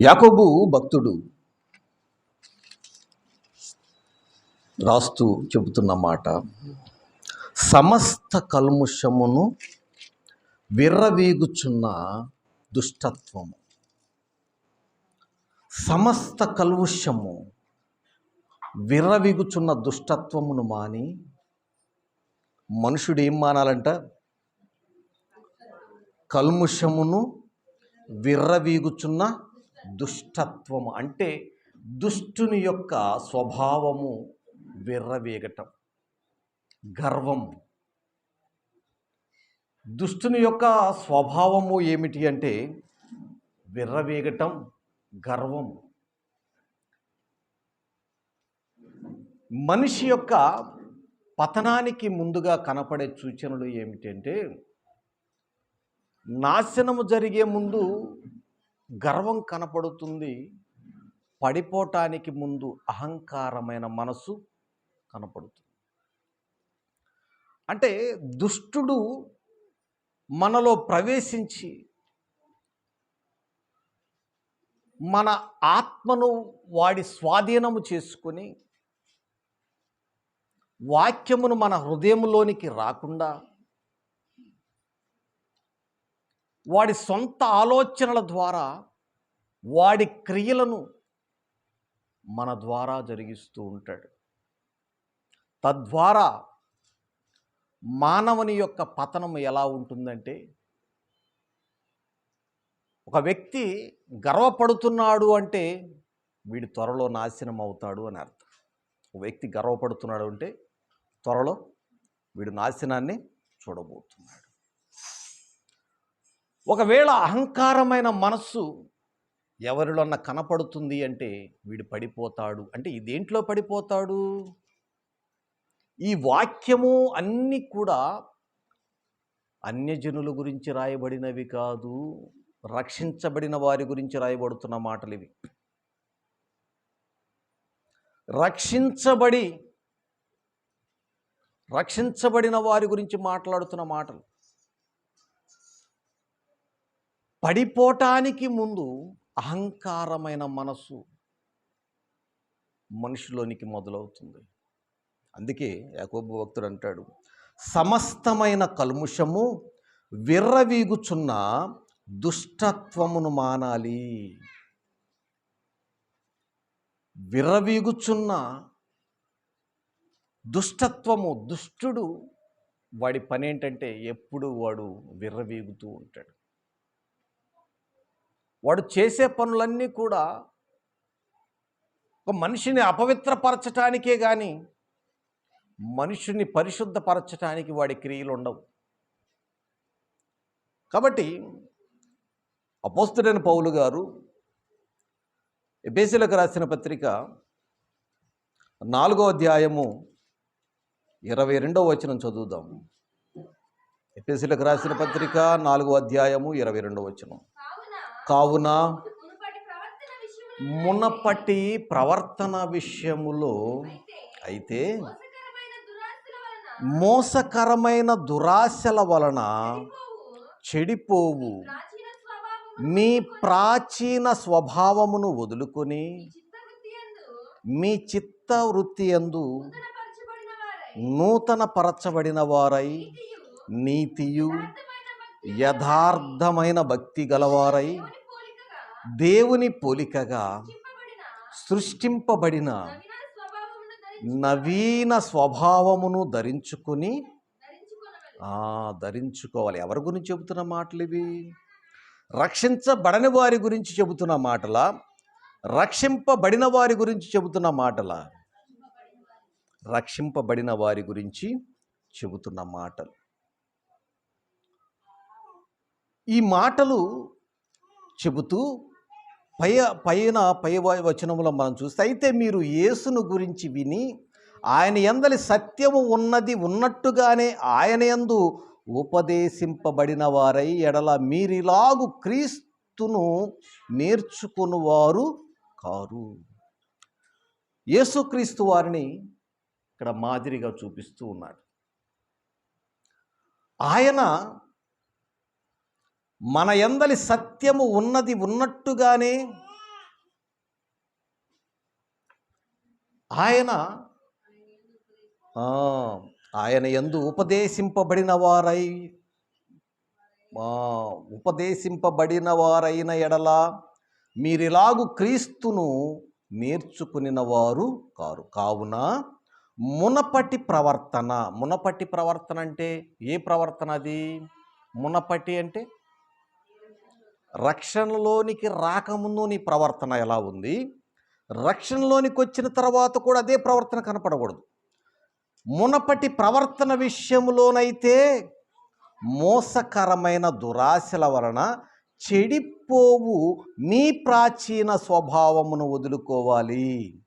యాకోబు భక్తుడు రాస్తూ చెబుతున్న మాట సమస్త కల్ముషమును విర్రవీగుచున్న దుష్టత్వము. సమస్త కల్ముషము విర్రవీగుచున్న దుష్టత్వమును మాని మనుషుడు ఏం మానాలంట? కల్ముషమును విర్రవీగుచున్న దుష్టత్వము అంటే దుష్టుని యొక్క స్వభావము విర్రవేగటం గర్వం దుష్టుని యొక్క స్వభావము ఏమిటి అంటే విర్రవేగటం గర్వం మనిషి యొక్క పతనానికి ముందుగా కనపడే సూచనలు ఏమిటంటే నాశనము జరిగే ముందు గర్వం కనపడుతుంది పడిపోవటానికి ముందు అహంకారమైన మనసు కనపడుతుంది. అంటే దుష్టుడు మనలో ప్రవేశించి మన ఆత్మను వాడి స్వాధీనము చేసుకొని వాక్యమును మన హృదయంలోనికి రాకుండా వాడి సొంత ఆలోచనల ద్వారా వాడి క్రియలను మన ద్వారా జరిగిస్తూ ఉంటాడు. తద్వారా మానవుని యొక్క పతనం ఎలా ఉంటుందంటే ఒక వ్యక్తి గర్వపడుతున్నాడు అంటే వీడు త్వరలో నాశనం అవుతాడు అని అర్థం. ఒక వ్యక్తి గర్వపడుతున్నాడు అంటే త్వరలో వీడు నాశనాన్ని చూడబోతున్నాడు. ఒకవేళ అహంకారమైన మనస్సు ఎవరిలోన్న కనపడుతుంది అంటే వీడు పడిపోతాడు. అంటే ఇదేంట్లో పడిపోతాడు? ఈ వాక్యము అన్నీ కూడా అన్యజనుల గురించి రాయబడినవి కాదు రక్షించబడిన వారి గురించి రాయబడుతున్న మాటలు ఇవి. రక్షించబడి రక్షించబడిన వారి గురించి మాట్లాడుతున్న మాటలు. పడిపోటానికి ముందు అహంకారమైన మనసు మనిషిలోనికి మొదలవుతుంది. అందుకే యాకోబు భక్తుడు అంటాడు సమస్తమైన కల్ముషము విర్రవీగుచున్న దుష్టత్వమును మానాలి. విర్రవీగుచున్న దుష్టత్వము దుష్టుడు వాడి పని ఏంటంటే ఎప్పుడు వాడు విర్రవీగుతూ ఉంటాడు. వాడు చేసే పనులన్నీ కూడా ఒక మనిషిని అపవిత్రపరచటానికే కానీ మనుషుని పరిశుద్ధపరచటానికి వాడి క్రియలు ఉండవు. కాబట్టి అపోస్తుడైన పౌలు గారు ఎబేసీలకు రాసిన పత్రిక నాలుగో అధ్యాయము ఇరవై రెండవ వచనం చదువుదాం. ఎపిసిలకు రాసిన పత్రిక నాలుగో అధ్యాయము ఇరవై రెండవ వచనం. కావున మునుపటి ప్రవర్తన విషయములో అయితే మోసకరమైన దురాశల వలన చెడిపోవు. మీ ప్రాచీన స్వభావమును వదులుకొని మీ చిత్త వృత్తి యందు మీ చిత్త వృత్తి ఎందు నూతన పరచబడిన వారై నీతియు యథార్థమైన భక్తి గలవారై దేవుని పోలికగా సృష్టింపబడిన నవీన స్వభావమును ధరించుకుని ధరించుకొని ధరించుకోవాలి. ఎవరి గురించి చెబుతున్న మాటలు ఇవి? రక్షించబడని వారి గురించి చెబుతున్న మాటల? రక్షింపబడిన వారి గురించి చెబుతున్న మాటల? రక్షింపబడిన వారి గురించి చెబుతున్న మాటలు. ఈ మాటలు చెబుతూ పై పైన పై వ- వచనములో మనం చూస్తే అయితే మీరు యేసును గురించి విని ఆయన ఎందలి సత్యము ఉన్నది ఉన్నట్టుగానే ఆయన ఎందు ఉపదేశింపబడిన వారై ఎడల మీరిలాగు క్రీస్తును నేర్చుకునివారు కారు. యేసుక్రీస్తు వారిని ఇక్కడ మాదిరిగా చూపిస్తూ ఉన్నాడు. ఆయన మన ఎందలి సత్యము ఉన్నది ఉన్నట్టుగానే ఆయన ఆయన ఎందు ఉపదేశింపబడిన వారై ఉపదేశింపబడిన వారైన ఎడల మీరిలాగు క్రీస్తును నేర్చుకునిన వారు కారు. కావున మునపటి ప్రవర్తన మునపటి ప్రవర్తన అంటే ఏ ప్రవర్తన అది? మునపటి అంటే రక్షణలోనికి రాకముందు నీ ప్రవర్తన ఎలా ఉంది? రక్షణలోనికి వచ్చిన తర్వాత కూడా అదే ప్రవర్తన కనపడకూడదు. మునపటి ప్రవర్తన విషయంలోనైతే మోసకరమైన దురాశల వలన చెడిపోవు నీ ప్రాచీన స్వభావమును వదులుకోవాలి.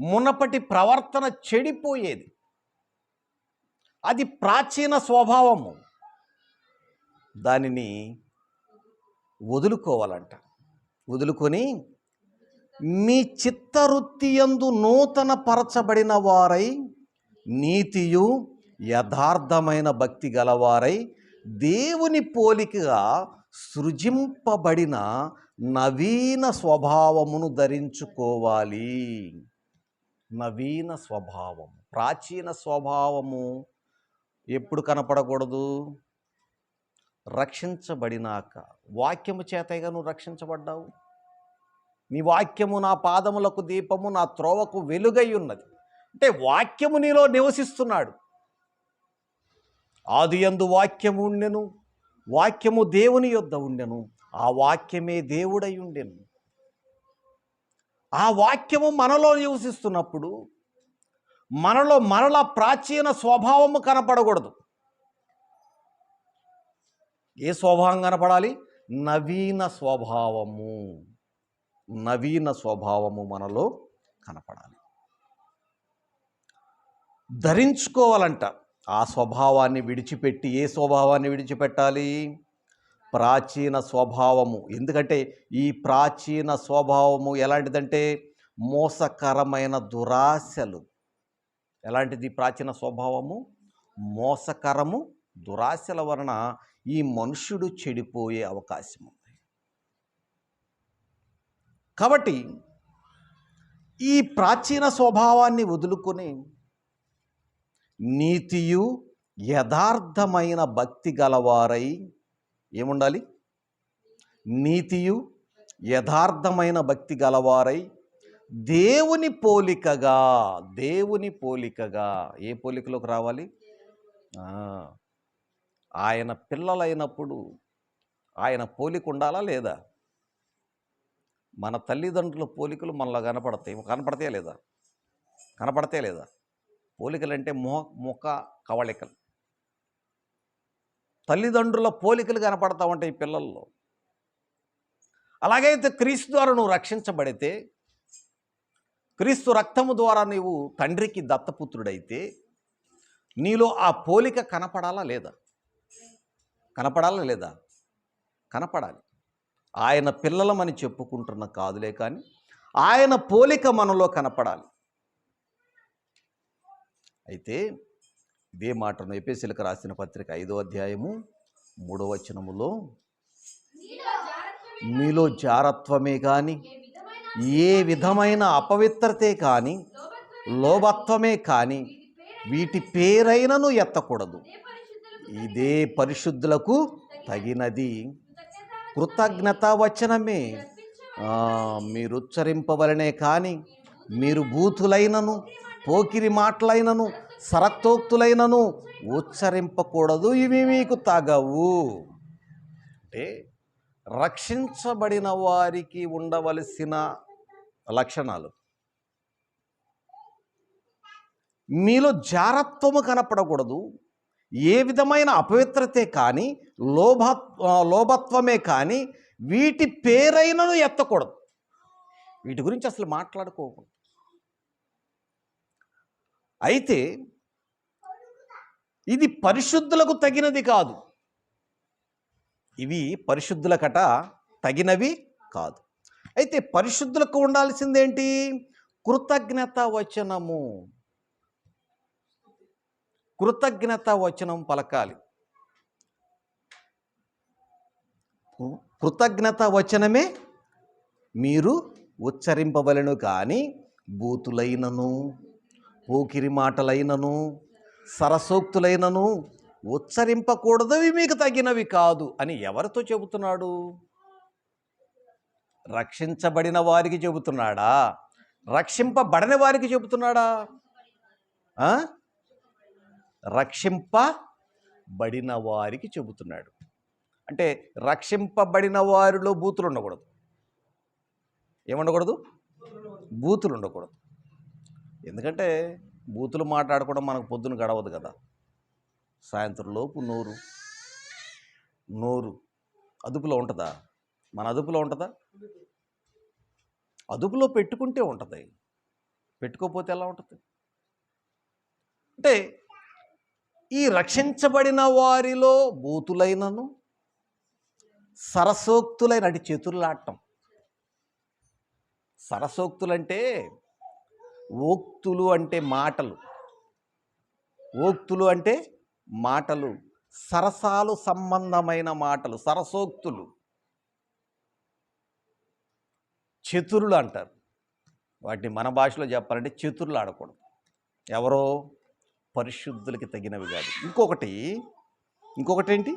మునపటి ప్రవర్తన చెడిపోయేది. అది ప్రాచీన స్వభావము. దానిని వదులుకోవాలంట. వదులుకొని మీ చిత్తవృత్తి యందు నూతన పరచబడిన వారై నీతియు యథార్థమైన భక్తి గలవారై దేవుని పోలికగా సృజింపబడిన నవీన స్వభావమును ధరించుకోవాలి. నవీన స్వభావము ప్రాచీన స్వభావము ఎప్పుడు కనపడకూడదు? రక్షించబడినాక. వాక్యము చేతగా నువ్వు రక్షించబడ్డావు. నీ వాక్యము నా పాదములకు దీపము నా త్రోవకు వెలుగై ఉన్నది. అంటే వాక్యము నీలో నివసిస్తున్నాడు. ఆది ఎందు వాక్యము ఉండెను. వాక్యము దేవుని యొద్ద ఉండెను. ఆ వాక్యమే దేవుడై ఉండెను. ఆ వాక్యము మనలో నివసిస్తున్నప్పుడు మనలో మరల ప్రాచీన స్వభావము కనపడకూడదు. ఏ స్వభావం కనపడాలి? నవీన స్వభావము. నవీన స్వభావము మనలో కనపడాలి. ధరించుకోవాలంట. ఆ స్వభావాన్ని విడిచిపెట్టి ఏ స్వభావాన్ని విడిచిపెట్టాలి? ప్రాచీన స్వభావము. ఎందుకంటే ఈ ప్రాచీన స్వభావము ఎలాంటిదంటే మోసకరమైన దురాశలు. ఎలాంటిది ప్రాచీన స్వభావము? మోసకరము దురాశల వలన ఈ మనుష్యుడు చెడిపోయే అవకాశం ఉంది కాబట్టి ఈ ప్రాచీన స్వభావాన్ని వదులుకొని నీతియు యథార్థమైన భక్తి గలవారై ఏముండాలి? నీతియు యథార్థమైన భక్తి గలవారై దేవుని పోలికగా దేవుని పోలికగా ఏ పోలికలోకి రావాలి? ఆయన పిల్లలైనప్పుడు ఆయన పోలిక ఉండాలా లేదా? మన తల్లిదండ్రుల పోలికలు మనలో కనపడతాయి. కనపడతాయా లేదా? కనపడతాయా లేదా? పోలికలు అంటే మొహ ముఖ కవళికలు. తల్లిదండ్రుల పోలికలు కనపడతా ఉంటాయి ఈ పిల్లల్లో. అలాగైతే క్రీస్తు ద్వారా నువ్వు రక్షించబడితే క్రీస్తు రక్తము ద్వారా నీవు తండ్రికి దత్తపుత్రుడైతే నీలో ఆ పోలిక కనపడాలా లేదా? కనపడాలా లేదా? కనపడాలి. ఆయన పిల్లలమని చెప్పుకుంటున్న కాదులే కానీ ఆయన పోలిక మనలో కనపడాలి. అయితే ఇదే మాటను ఎపిసిలకు రాసిన పత్రిక ఐదో అధ్యాయము మూడో వచనములో నీలో జారత్వమే మీలో జారత్వమే కానీ ఏ విధమైన అపవిత్రతే కానీ లోభత్వమే కానీ వీటి పేరైనను ఎత్తకూడదు. ఇదే పరిశుద్ధులకు తగినది. కృతజ్ఞత వచనమే మీరు ఉచ్చరింపవలనే కానీ మీరు బూతులైనను పోకిరి మాటలైనను సరక్తోక్తులైనను ఉచ్చరింపకూడదు. ఇవి మీకు తగవు. అంటే రక్షించబడిన వారికి ఉండవలసిన లక్షణాలు. మీలో జారత్వము కనపడకూడదు. ఏ విధమైన అపవిత్రతే కానీ లోభ లోభత్వమే కానీ వీటి పేరైనను ఎత్తకూడదు. వీటి గురించి అసలు మాట్లాడుకోకూడదు. అయితే ఇది పరిశుద్ధులకు తగినది కాదు. ఇవి పరిశుద్ధులకట తగినవి కాదు. అయితే పరిశుద్ధులకు ఉండాల్సిందేంటి? కృతజ్ఞత వచనము కృతజ్ఞత వచనం పలకాలి. కృతజ్ఞత వచనమే మీరు ఉచ్చరింపవలను కానీ బూతులైనను పోకిరి మాటలైనను సరసోక్తులైనను ఉచ్చరింపకూడదవి మీకు తగినవి కాదు అని ఎవరితో చెబుతున్నాడు? రక్షించబడిన వారికి చెబుతున్నాడా? రక్షింపబడని వారికి చెబుతున్నాడా? రక్షింపబడిన వారికి చెబుతున్నాడు. అంటే రక్షింపబడిన వారిలో బూతులు ఉండకూడదు. ఏముండకూడదు? బూతులు ఉండకూడదు. ఎందుకంటే బూతులు మాట్లాడుకోవడం మనకు పొద్దున గడవదు కదా. సాయంత్రంలోపు నోరు నోరు అదుపులో ఉంటుందా? మన అదుపులో ఉంటుందా? అదుపులో పెట్టుకుంటే ఉంటుంది. పెట్టుకోకపోతే ఎలా ఉంటుంది? అంటే ఈ రక్షించబడిన వారిలో బూతులైనను సరసోక్తులైన అటు చతుర్లాటం సరసోక్తులంటే ఓక్తులు అంటే మాటలు. ఓక్తులు అంటే మాటలు. సరసాలు సంబంధమైన మాటలు సరసోక్తులు. చతురులు అంటారు. వాటిని మన భాషలో చెప్పాలంటే చతురులు ఆడకూడదు. ఎవరో పరిశుద్ధులకి తగినవి కాదు. ఇంకొకటి ఇంకొకటి ఏంటి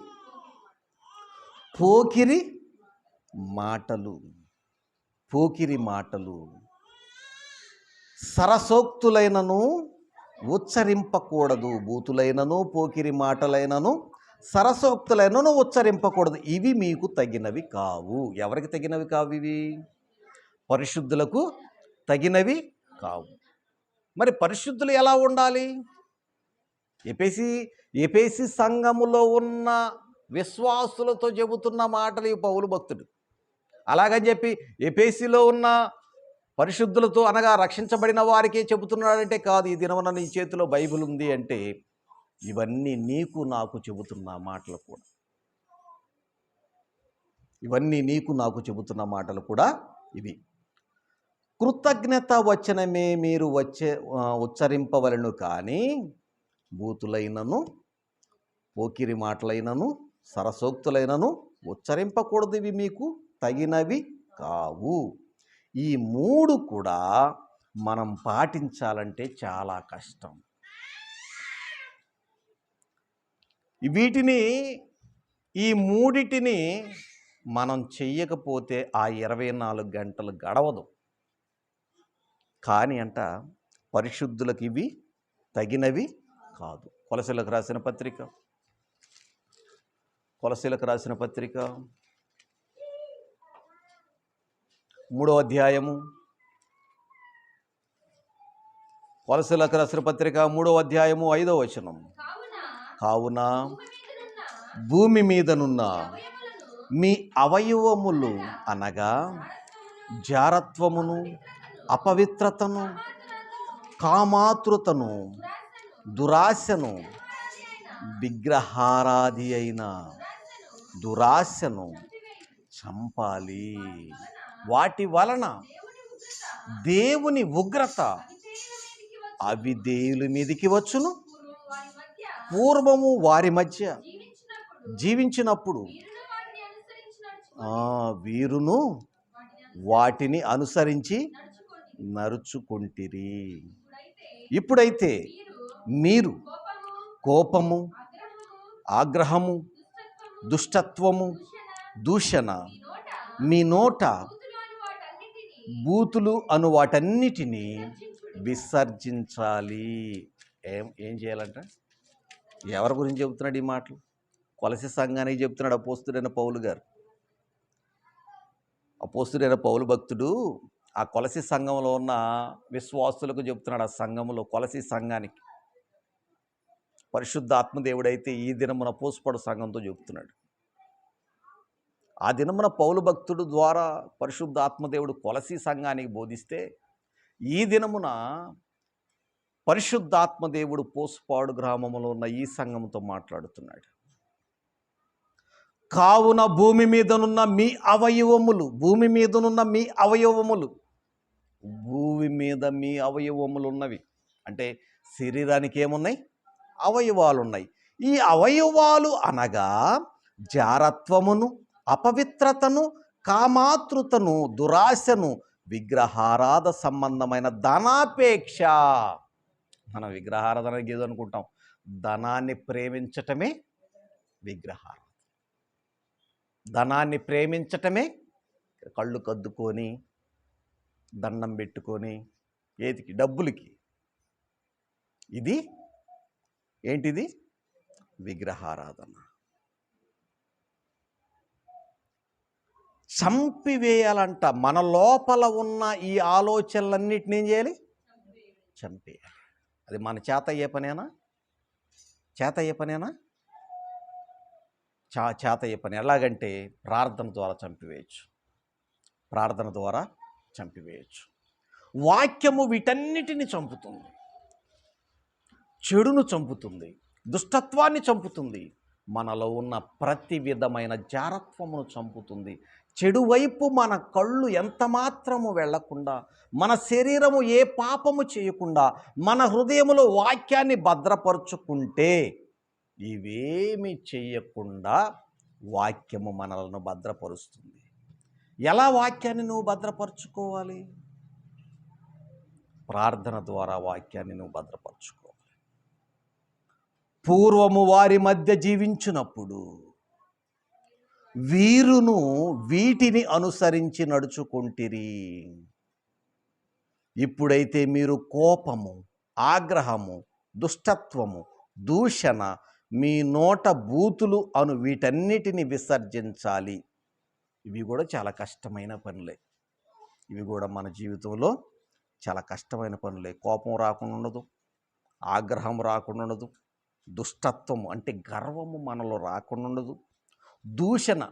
పోకిరి మాటలు. పోకిరి మాటలు. సరసోక్తులైనను ఉచ్చరింపకూడదు. బూతులైనను పోకిరి మాటలైనను సరసోక్తులైనను ఉచ్చరింపకూడదు. ఇవి మీకు తగినవి కావు. ఎవరికి తగినవి కావు ఇవి? పరిశుద్ధులకు తగినవి కావు. మరి పరిశుద్ధులు ఎలా ఉండాలి? ఎపేసి ఎపేసి సంఘములో ఉన్న విశ్వాసులతో చెబుతున్న మాటలు ఈ పౌలు భక్తుడు. అలాగని చెప్పి ఎపేసిలో ఉన్న పరిశుద్ధులతో అనగా రక్షించబడిన వారికే చెబుతున్నాడంటే కాదు ఈ దినమున నీ చేతిలో బైబిల్ ఉంది అంటే ఇవన్నీ నీకు నాకు చెబుతున్న మాటలు కూడా. ఇవన్నీ నీకు నాకు చెబుతున్న మాటలు కూడా ఇవి. కృతజ్ఞత వచనమే మీరు వచ్చే ఉచ్చరింపవలను కానీ బూతులైనను పోకిరి మాటలైనను సరసోక్తులైనను ఉచ్చరింపకూడదు ఇవి మీకు తగినవి కావు. ఈ మూడు కూడా మనం పాటించాలంటే చాలా కష్టం. వీటిని ఈ మూడిటిని మనం చెయ్యకపోతే ఆ ఇరవై నాలుగు గంటలు గడవదు. కానీ అంట పరిశుద్ధులకు ఇవి తగినవి కాదు. కొలసీలకు రాసిన పత్రిక. కొలసీలకు రాసిన పత్రిక. మూడో అధ్యాయము. కొలసీలకు రాసిన పత్రిక మూడో అధ్యాయము ఐదో వచనం. కావున భూమి మీదనున్న మీ అవయవములు అనగా జారత్వమును అపవిత్రతను కామాతృతను దురాశను విగ్రహారాధి అయిన దురాశను చంపాలి. వాటి వలన దేవుని ఉగ్రత అవి దేవుల మీదికి వచ్చును. పూర్వము వారి మధ్య జీవించినప్పుడు ఆ, వీరును వాటిని అనుసరించి నడుచుకుంటిరి. ఇప్పుడైతే మీరు కోపము ఆగ్రహము దుష్టత్వము దూషణ మీ నోట బూతులు అను వాటన్నిటినీ విసర్జించాలి. ఏం ఏం చేయాలంట? ఎవరి గురించి చెబుతున్నాడు ఈ మాటలు? కొలసి సంఘానికి చెప్తున్నాడు అపోస్తుడైన పౌలు గారు. అపోస్తుడైన పౌలు భక్తుడు ఆ కొలసి సంఘంలో ఉన్న విశ్వాసులకు చెప్తున్నాడు ఆ సంఘంలో కొలసి సంఘానికి. పరిశుద్ధ ఆత్మదేవుడైతే ఈ దినమున పోసుపడు సంఘంతో చెబుతున్నాడు ఆ దినమున పౌలు భక్తుడు ద్వారా పరిశుద్ధ ఆత్మదేవుడు కొలసీ సంఘానికి బోధిస్తే ఈ దినమున పరిశుద్ధాత్మదేవుడు పోసుపాడు గ్రామంలో ఉన్న ఈ సంఘంతో మాట్లాడుతున్నాడు. కావున భూమి మీదనున్న మీ అవయవములు భూమి మీదనున్న మీ అవయవములు భూమి మీద మీ అవయవములు ఉన్నవి అంటే శరీరానికి ఏమున్నాయి? అవయవాలు ఉన్నాయి ఈ అవయవాలు అనగా జారత్వమును అపవిత్రతను కామాతృతను దురాశను విగ్రహారాధ సంబంధమైన ధనాపేక్ష. మనం విగ్రహారాధన ఏదో అనుకుంటాం. ధనాన్ని ప్రేమించటమే విగ్రహారాధన. ధనాన్ని ప్రేమించటమే కళ్ళు కద్దుకొని దండం పెట్టుకొని ఏదికి డబ్బులకి. ఇది ఏంటిది? విగ్రహారాధన. చంపివేయాలంట. మన లోపల ఉన్న ఈ ఆలోచనలన్నిటిని ఏం చేయాలి? చంపేయాలి. అది మన చేత అయ్యే పనేనా? చేత అయ్యే పనేనా? చా చేత అయ్యే పని. ఎలాగంటే ప్రార్థన ద్వారా చంపివేయచ్చు. ప్రార్థన ద్వారా చంపివేయచ్చు. వాక్యము వీటన్నిటిని చంపుతుంది. చెడును చంపుతుంది దుష్టత్వాన్ని చంపుతుంది మనలో ఉన్న ప్రతి విధమైన జారత్వమును చంపుతుంది. చెడువైపు మన కళ్ళు ఎంత మాత్రము వెళ్ళకుండా మన శరీరము ఏ పాపము చేయకుండా మన హృదయములో వాక్యాన్ని భద్రపరుచుకుంటే ఇవేమి చేయకుండా వాక్యము మనలను భద్రపరుస్తుంది. ఎలా వాక్యాన్ని నువ్వు భద్రపరుచుకోవాలి? ప్రార్థన ద్వారా వాక్యాన్ని నువ్వు భద్రపరచుకో పూర్వము వారి మధ్య జీవించినప్పుడు వీరును వీటిని అనుసరించి నడుచుకుంటిరి. ఇప్పుడైతే మీరు కోపము ఆగ్రహము దుష్టత్వము దూషణ మీ నోట బూతులు అను వీటన్నిటిని విసర్జించాలి. ఇవి కూడా చాలా కష్టమైన పనులే. ఇవి కూడా మన జీవితంలో చాలా కష్టమైన పనులే. కోపం రాకుండా ఉండదు ఆగ్రహం రాకుండా ఉండదు. దుష్టత్వము అంటే గర్వము మనలో రాకుండా ఉండదు. దూషణ.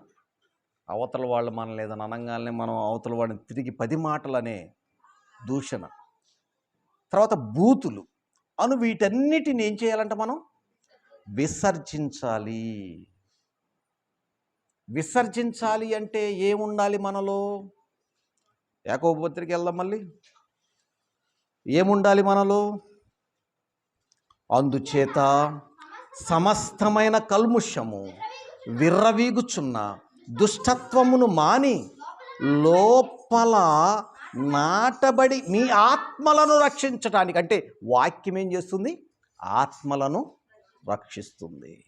అవతల వాళ్ళు మనల్ని ఏదైనా అనగానే మనం అవతల వాడిని తిరిగి పది మాటలనే దూషణ. తర్వాత బూతులు. అను వీటన్నిటిని ఏం చేయాలంటే మనం? విసర్జించాలి. విసర్జించాలి అంటే ఏముండాలి మనలో? ఏకోపత్రికి వెళ్దాం మళ్ళీ. ఏముండాలి మనలో? అందుచేత సమస్తమైన కల్ముషము విర్రవీగుచున్న దుష్టత్వమును మాని లోపల నాటబడి మీ ఆత్మలను రక్షించటానికి అంటే వాక్యం ఏం చేస్తుంది? ఆత్మలను రక్షిస్తుంది.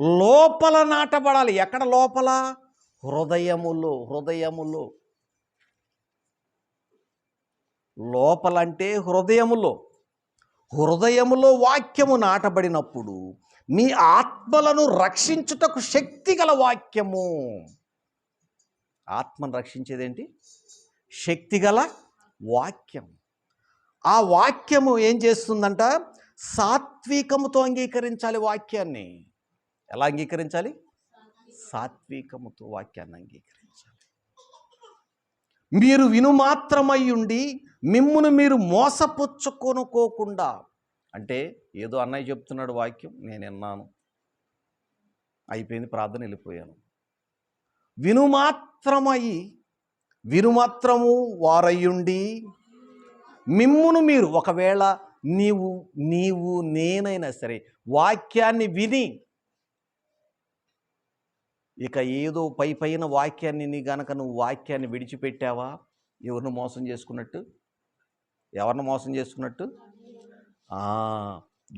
లోపల నాటబడాలి. ఎక్కడ లోపల? హృదయములు హృదయములు. లోపలంటే హృదయములో. హృదయములో వాక్యము నాటబడినప్పుడు మీ ఆత్మలను రక్షించుటకు శక్తి గల వాక్యము. ఆత్మను రక్షించేదేంటి? శక్తి గల వాక్యం. ఆ వాక్యము ఏం చేస్తుందంట? సాత్వికముతో అంగీకరించాలి వాక్యాన్ని. ఎలా అంగీకరించాలి? సాత్వికముతో వాక్యాన్ని అంగీకరించాలి మీరు వినుమాత్రమై ఉండి మిమ్మును మీరు మోసపుచ్చుకొనుకోకుండా. అంటే ఏదో అన్నయ్య చెప్తున్నాడు వాక్యం నేను విన్నాను. అయిపోయింది ప్రార్థన వెళ్ళిపోయాను. వినుమాత్రమై వినుమాత్రము వారయ్యుండి మిమ్మును మీరు ఒకవేళ నీవు నీవు నేనైనా సరే వాక్యాన్ని విని ఇక ఏదో పై పైన వాక్యాన్ని నీ గనక నువ్వు వాక్యాన్ని విడిచిపెట్టావా? ఎవరిని మోసం చేసుకున్నట్టు? ఎవరిని మోసం చేసుకున్నట్టు?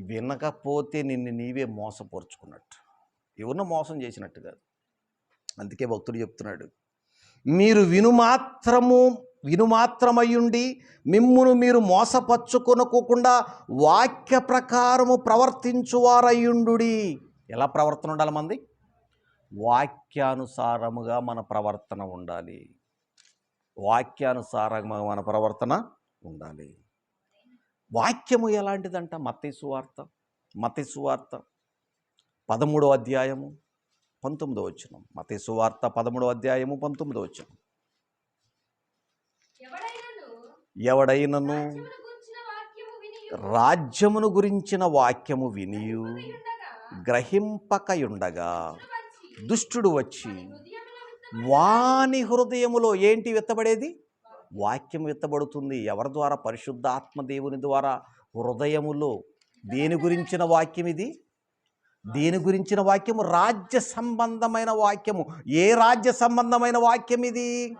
వినకపోతే నిన్ను నీవే మోసపరుచుకున్నట్టు. ఎవరిని మోసం చేసినట్టు కాదు. అందుకే భక్తుడు చెప్తున్నాడు మీరు వినుమాత్రము వినుమాత్రమయ్యుండి మిమ్మును మీరు మోసపరుచుకొనుకోకుండా వాక్య ప్రకారము ప్రవర్తించువారయ్యుండుడి. ఎలా ప్రవర్తన ఉండాలి మంది? వాక్యానుసారముగా మన ప్రవర్తన ఉండాలి. వాక్యానుసారంగా మన ప్రవర్తన ఉండాలి. వాక్యము ఎలాంటిదంట? మత్తయి సువార్త మత్తయి సువార్త పదమూడో అధ్యాయము పంతొమ్మిదో వచ్చిన మత్తయి సువార్త పదమూడో అధ్యాయము పంతొమ్మిదో వచ్చిన ఎవడైనను? రాజ్యమును గురించిన వాక్యము వినియు గ్రహింపకయుండగా. దుష్టుడు వచ్చి వాని హృదయములో ఏంటి విత్తబడేది? వాక్యం విత్తబడుతుంది. ఎవరి ద్వారా? పరిశుద్ధాత్మ దేవుని ద్వారా. హృదయములో. దేని గురించిన వాక్యం ఇది? దేని గురించిన వాక్యము? రాజ్య సంబంధమైన వాక్యము. ఏ రాజ్య సంబంధమైన వాక్యం ఇది?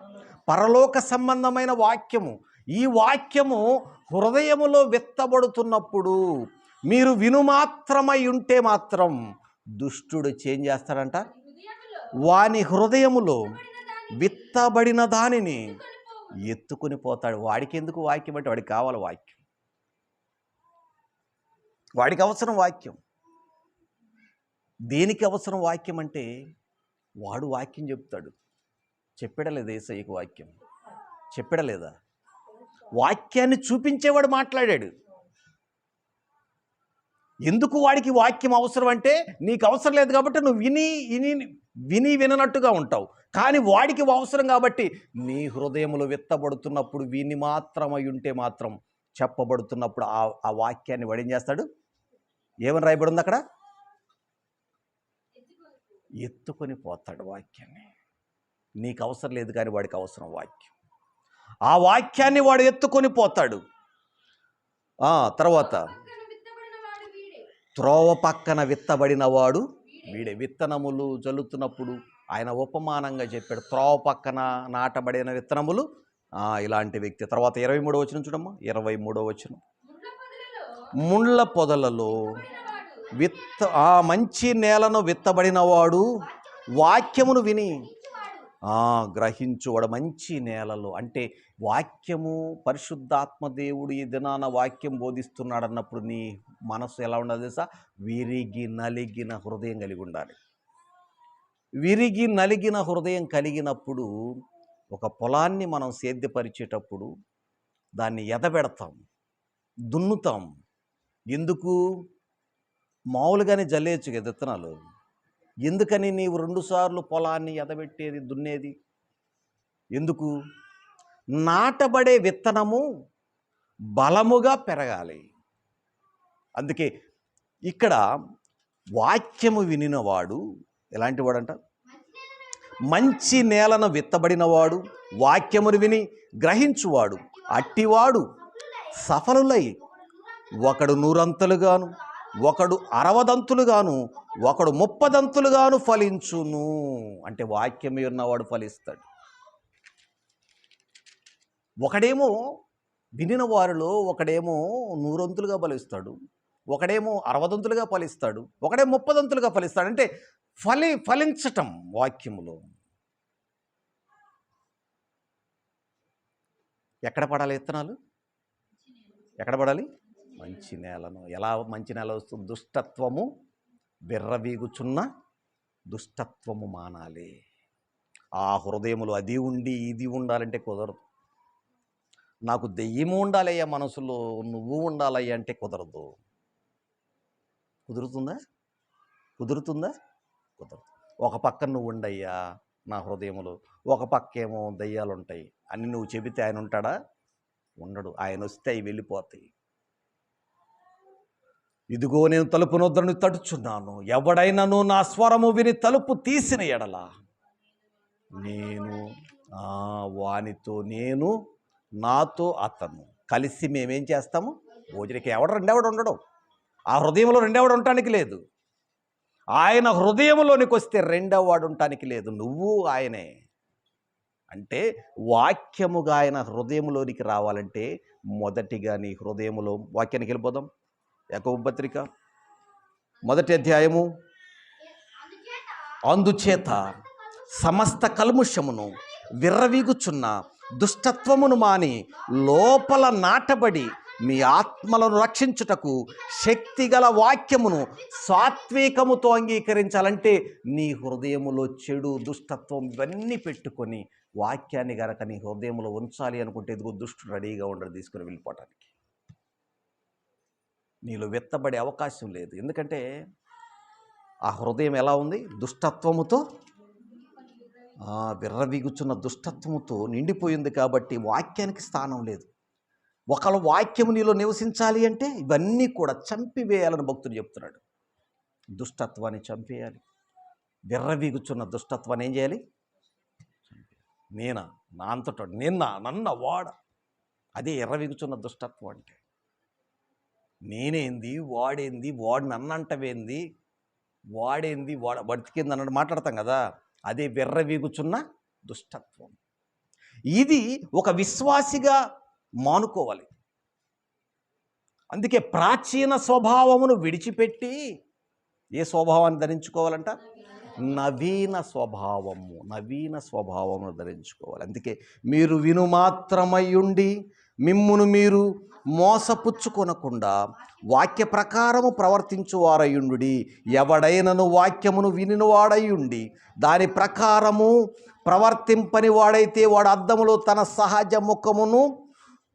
పరలోక సంబంధమైన వాక్యము. ఈ వాక్యము హృదయములో విత్తబడుతున్నప్పుడు మీరు వినుమాత్రమై ఉంటే మాత్రం దుష్టుడు చేంజ్ చేస్తాడంట. వాని హృదయములో విత్తబడిన దానిని ఎత్తుకుని ఎత్తుకొని పోతాడు. వాడికి ఎందుకు వాక్యం అంటే వాడికి కావాలి వాక్యం. వాడికి అవసరం వాక్యం. దేనికి అవసరం వాక్యం అంటే వాడు వాక్యం చెప్తాడు. చెప్పడలేదు ఏసయ్యకు వాక్యం? చెప్పడలేదా? వాక్యాన్ని చూపించేవాడు మాట్లాడాడు. ఎందుకు వాడికి వాక్యం అవసరం అంటే నీకు అవసరం లేదు కాబట్టి నువ్వు విని విని విని విననట్టుగా ఉంటావు. కానీ వాడికి అవసరం కాబట్టి నీ హృదయంలో విత్తబడుతున్నప్పుడు విని మాత్రమై ఉంటే మాత్రం చెప్పబడుతున్నప్పుడు ఆ ఆ వాక్యాన్ని వాడు ఏం చేస్తాడు? ఏమని రాయబడి ఉంది అక్కడ? ఎత్తుకొని పోతాడు వాక్యాన్ని. నీకు అవసరం లేదు కానీ వాడికి అవసరం వాక్యం. ఆ వాక్యాన్ని వాడు ఎత్తుకొని పోతాడు. తర్వాత పక్కన విత్తబడిన వాడు వీడే. త్రోవ పక్కన విత్తబడిన వీడే విత్తనములు జల్లుతున్నప్పుడు ఆయన ఉపమానంగా చెప్పాడు త్రోవ పక్కన నాటబడిన విత్తనములు. ఇలాంటి వ్యక్తి. తర్వాత ఇరవై మూడో వచ్చిన చూడమ్మా. ఇరవై మూడో వచ్చిన ముళ్ళ పొదలలో ముండ్ల పొదలలో విత్త ఆ మంచి నేలను విత్తబడినవాడు వాక్యమును విని గ్రహించువాడు. మంచి నేలలో. అంటే వాక్యము పరిశుద్ధాత్మ దేవుడు ఈ దినాన వాక్యం బోధిస్తున్నాడు అన్నప్పుడు నీ మనసు ఎలా ఉండాలి తెలుసా? విరిగి నలిగిన హృదయం కలిగి ఉండాలి. విరిగి నలిగిన హృదయం కలిగినప్పుడు ఒక పొలాన్ని మనం సేద్యపరిచేటప్పుడు దాన్ని ఎదబెడతాం దున్నుతాం. ఎందుకు? మామూలుగానే జల్లేయచ్చు కదా విత్తనాలు ఎందుకని నీవు రెండుసార్లు పొలాన్ని ఎదబెట్టేది దున్నేది? ఎందుకు? నాటబడే విత్తనము బలముగా పెరగాలి. అందుకే ఇక్కడ వాక్యము వినినవాడు ఎలాంటి వాడంట? మంచి నేలను విత్తబడినవాడు వాక్యమును విని గ్రహించువాడు అట్టివాడు సఫలులై ఒకడు నూరంతలుగాను ఒకడు అరవదంతులుగాను ఒకడు ముప్పదంతులుగాను ఫలించును. అంటే వాక్యమే ఉన్నవాడు ఫలిస్తాడు. ఒకడేమో వినిన వారిలో ఒకడేమో నూరొంతులుగా ఫలిస్తాడు. ఒకడేమో అరవదంతులుగా ఫలిస్తాడు. ఒకడే ముప్పదంతులుగా ఫలిస్తాడు. అంటే ఫలి ఫలించటం వాక్యములో. ఎక్కడ పడాలి విత్తనాలు ఎక్కడ పడాలి? మంచి నేలను. ఎలా మంచి నేల వస్తుంది? దుష్టత్వము బిర్రవీగుచున్న దుష్టత్వము మానాలి. ఆ హృదయములు అది ఉండి ఇది ఉండాలంటే కుదరదు. నాకు దెయ్యము ఉండాలయ్యా మనసులో నువ్వు ఉండాలయ్యా అంటే కుదరదు. కుదురుతుందా? కుదురుతుందా? కుదరదు. ఒక పక్క నువ్వు ఉండయ్యా నా హృదయములు ఒక పక్కేమో దయ్యాలు ఉంటాయి అని నువ్వు చెబితే ఆయన ఉంటాడా? ఉండడు. ఆయన వస్తే అవి వెళ్ళిపోతాయి. ఇదిగో నేను తలుపు నొద్దను తడుచున్నాను. ఎవడైనాను నా స్వరము విని తలుపు తీసిన ఎడల నేను ఆ, వానితో నేను నాతో అతను. కలిసి మేమేం చేస్తాము? భోజనకి ఎవడు రెండెవడు ఉండడం. ఆ హృదయంలో రెండెవడు ఉండటానికి లేదు. ఆయన హృదయంలోనికి వస్తే రెండవ వాడు ఉండటానికి లేదు. నువ్వు ఆయనే. అంటే వాక్యముగా ఆయన హృదయంలోనికి రావాలంటే మొదటిగా నీ హృదయములో వాక్యానికి వెళ్ళిపోదాం. యాకోబు పత్రిక. మొదటి అధ్యాయము. అందుచేత అందుచేత సమస్త కల్ముషమును విర్రవీగుచున్న దుష్టత్వమును మాని లోపల నాటబడి మీ ఆత్మలను రక్షించుటకు శక్తిగల వాక్యమును సాత్వికముతో అంగీకరించాలంటే నీ హృదయములో చెడు దుష్టత్వం ఇవన్నీ పెట్టుకొని వాక్యాన్ని గనక నీ హృదయంలో ఉంచాలి అనుకుంటే ఇదిగో దుష్టుడు రెడీగా ఉండడు తీసుకుని వెళ్ళిపోవటానికి. నీలో వెత్తబడే అవకాశం లేదు. ఎందుకంటే ఆ హృదయం ఎలా ఉంది? దుష్టత్వముతో ఆ, విర్రవీగుచున్న దుష్టత్వముతో నిండిపోయింది కాబట్టి వాక్యానికి స్థానం లేదు. ఒకళ్ళ వాక్యము నీలో నివసించాలి అంటే ఇవన్నీ కూడా చంపివేయాలని భక్తుడు చెప్తున్నాడు. దుష్టత్వాన్ని చంపేయాలి. విర్రవీగుచున్న దుష్టత్వాన్ని ఏం చేయాలి? నేనా? నా అంతటా? నిన్న? నన్న వాడ? అదే ఎర్రవీగుచున్న దుష్టత్వం అంటే. నేనేంది వాడేంది వాడు నన్నంటవేంది వాడేంది వాడ బతికింది అన్నట్టు మాట్లాడతాం కదా అదే వెర్రవీగుచున్న దుష్టత్వం. ఇది ఒక విశ్వాసిగా మానుకోవాలి. అందుకే ప్రాచీన స్వభావమును విడిచిపెట్టి ఏ స్వభావాన్ని ధరించుకోవాలంట? నవీన స్వభావము నవీన స్వభావమును ధరించుకోవాలి. అందుకే మీరు విను ఉండి మిమ్మును మీరు మోసపుచ్చుకొనకుండా వాక్య ప్రకారము ప్రవర్తించువారయుండు ఎవడైనను వాక్యమును వినినవాడయుండి. దాని ప్రకారము ప్రవర్తింపని వాడైతే వాడు అద్దములో తన సహజ ముఖమును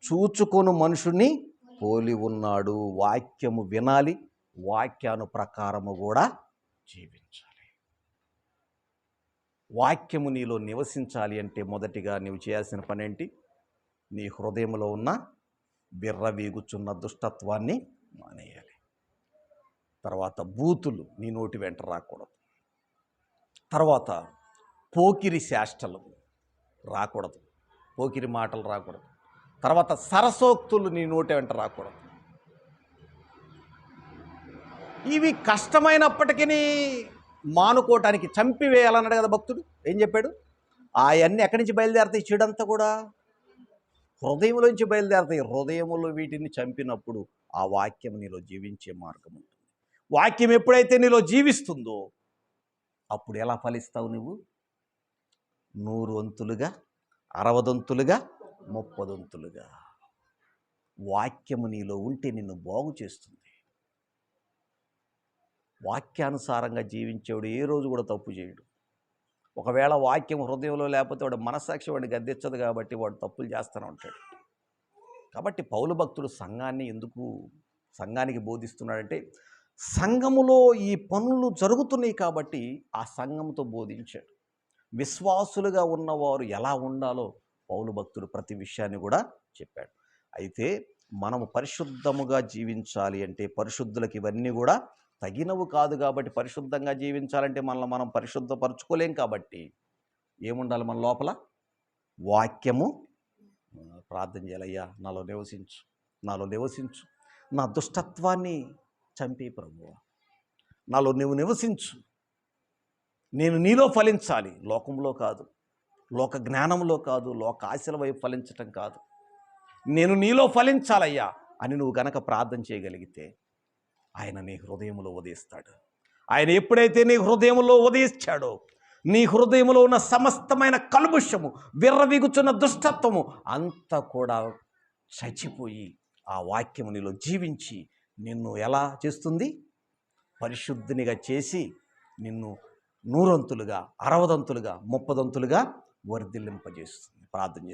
చూచుకొను మనుషుని పోలి ఉన్నాడు. వాక్యము వినాలి. వాక్యాను ప్రకారము కూడా జీవించాలి. వాక్యము నీలో నివసించాలి అంటే మొదటిగా నీవు చేయాల్సిన పని ఏంటి నీ హృదయంలో ఉన్న బిర్రవీగుచున్న దుష్టత్వాన్ని మానేయాలి. తర్వాత బూతులు నీ నోటి వెంట రాకూడదు. తర్వాత పోకిరి శాష్టలు రాకూడదు. పోకిరి మాటలు రాకూడదు. తర్వాత సరసోక్తులు నీ నోటి వెంట రాకూడదు. ఇవి కష్టమైనప్పటికీ మానుకోవటానికి చంపివేయాలన్నాడు కదా భక్తుడు. ఏం చెప్పాడు? ఆయన్ని ఎక్కడి నుంచి బయలుదేరతాయి? చెడంతా కూడా హృదయంలోంచి బయలుదేరతాయి. హృదయములో వీటిని చంపినప్పుడు ఆ వాక్యం నీలో జీవించే మార్గం ఉంటుంది. వాక్యం ఎప్పుడైతే నీలో జీవిస్తుందో అప్పుడు ఎలా ఫలిస్తావు నువ్వు? నూరు వంతులుగా అరవదంతులుగా ముప్పదంతులుగా. వాక్యము నీలో ఉంటే నిన్ను బాగు చేస్తుంది. వాక్యానుసారంగా జీవించేవాడు ఏ రోజు కూడా తప్పు చేయడు. ఒకవేళ వాక్యం హృదయంలో లేకపోతే వాడు మనస్సాక్షి వాడిని గద్దించదు కాబట్టి వాడు తప్పులు చేస్తూనే ఉంటాడు. కాబట్టి పౌలు భక్తుడు సంఘాన్ని ఎందుకు సంఘానికి బోధిస్తున్నాడంటే సంఘములో ఈ పనులు జరుగుతున్నాయి కాబట్టి ఆ సంఘంతో బోధించాడు. విశ్వాసులుగా ఉన్నవారు ఎలా ఉండాలో పౌలు భక్తుడు ప్రతి విషయాన్ని కూడా చెప్పాడు. అయితే మనము పరిశుద్ధముగా జీవించాలి అంటే పరిశుద్ధులకు ఇవన్నీ కూడా తగినవు కాదు కాబట్టి పరిశుద్ధంగా జీవించాలంటే మనల్ని మనం పరిశుద్ధపరచుకోలేం కాబట్టి ఏముండాలి మన లోపల? వాక్యము. ప్రార్థన చేయాలయ్యా నాలో నివసించు నాలో నివసించు. నా దుష్టత్వాన్ని చంపి ప్రభు నాలో నువ్వు నివసించు. నేను నీలో ఫలించాలి. లోకంలో కాదు. లోక జ్ఞానంలో కాదు. లోక ఆశల వైపు ఫలించటం కాదు. నేను నీలో ఫలించాలయ్యా అని నువ్వు గనక ప్రార్థన చేయగలిగితే ఆయన నీ హృదయంలో ఉదయిస్తాడు. ఆయన ఎప్పుడైతే నీ హృదయంలో ఉదయించాడో నీ హృదయంలో ఉన్న సమస్తమైన కల్ముషము విర్రవీగుచున్న దుష్టత్వము అంతా కూడా చచ్చిపోయి ఆ వాక్యము నీలో జీవించి నిన్ను ఎలా చేస్తుంది? పరిశుద్ధినిగా చేసి నిన్ను నూరంతులుగా అరవదంతులుగా ముప్పదంతులుగా వర్ధిల్లింపజేస్తుంది. ప్రార్థన చేస్తుంది